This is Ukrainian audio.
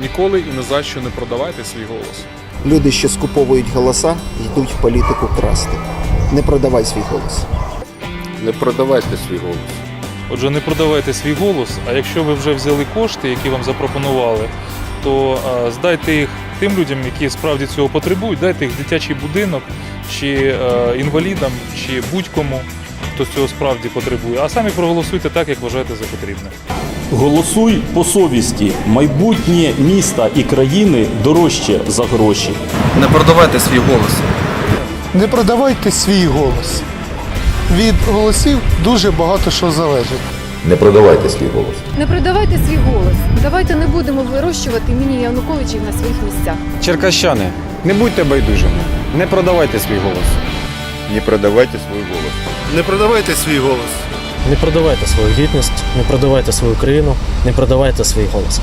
Ніколи і ні за що не продавайте свій голос. Люди, що скуповують голоса, йдуть в політику красти. Не продавай свій голос. Не продавайте свій голос. Отже, не продавайте свій голос, а якщо ви вже взяли кошти, які вам запропонували, то е, здайте їх тим людям, які справді цього потребують, дайте їх в дитячий будинок, чи е, інвалідам, чи будь-кому, хто цього справді потребує. А самі проголосуйте так, як вважаєте за потрібне. Голосуй по совісті. Майбутнє міста і країни дорожче за гроші. Не продавайте свій голос. Не продавайте свій голос. Від голосів дуже багато що залежить. Не продавайте свій голос. Не продавайте свій голос. Давайте не будемо вирощувати міні-януковичів на своїх місцях. Черкащани, не будьте байдужими, не продавайте свій голос. Не продавайте свій голос. Не продавайте свій голос. Не продавайте свою гідність, не продавайте свою країну, не продавайте свій голос.